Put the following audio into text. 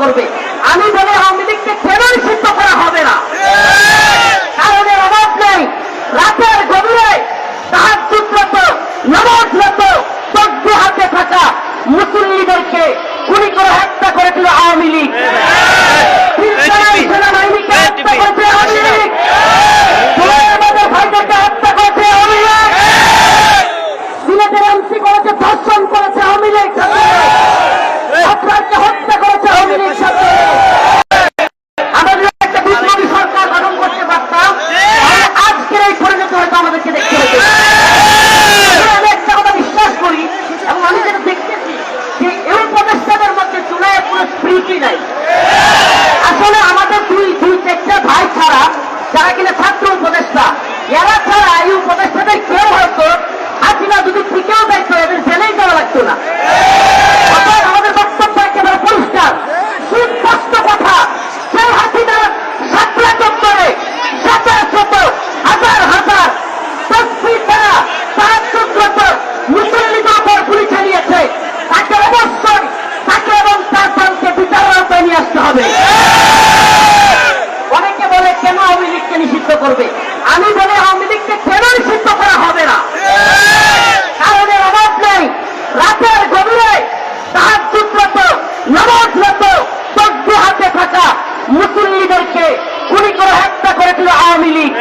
করবে। আমি বলে আওয়ামী লীগকে কেনই সিদ্ধ করা হবে না। কারণ এর অভাব নেই। রাতের গভীরে তাহার সূত্রত নমাজরত তজ্ঞ হাতে থাকা মুসল্লিদেরকে গুলি করে হত্যা করেছিল আওয়ামী লীগ তিনতলায় সেনাবাহিনীকে হত্যা করেছে আওয়ামী লীগ জুলাইবাদের ভাইদেরকে হত্যা করেছে আওয়ামী লীগ সিলেটের এমসি করেছে ধর্ষণ করেছে আওয়ামী লীগ ছাত্রকে হত্যা করেছে আওয়ামী লীগ ছাত্র আমরা যদি একটা বিপ্লবী সরকার গঠন করতে পারতাম তাহলে আজকের এই পরিণত হয়তো আমাদেরকে দেখতে হতো আমি একটা কথা বিশ্বাস করি এবং আমি যেটা দেখতেছি যে এই উপদেষ্টাদের মধ্যে চুলায় কোনো নাই। আসলে আমাদের দুই দুই চারটা ভাই ছাড়া, যারা কিনা ছাত্র উপদেষ্টা, এরা ছাড়া এই উপদেষ্টাদের কেউ হয়তো হাসিনা যদি ঠিকেও দেখতো, এদের জেলেই যাওয়া লাগতো না। নিয়ে আসতে হবে। অনেকে বলে কেন আওয়ামী লীগকে নিষিদ্ধ করবে? আমি বলি আওয়ামী লীগকে কেন নিষিদ্ধ করা হবে না? কারণ এর অভাব নেই। রাতের গভীরে তাহার সূত্রত নমাজরত তজ্ঞ হাতে থাকা মুসল্লিদেরকে গুলি করে হত্যা করেছিল আওয়ামী লীগ।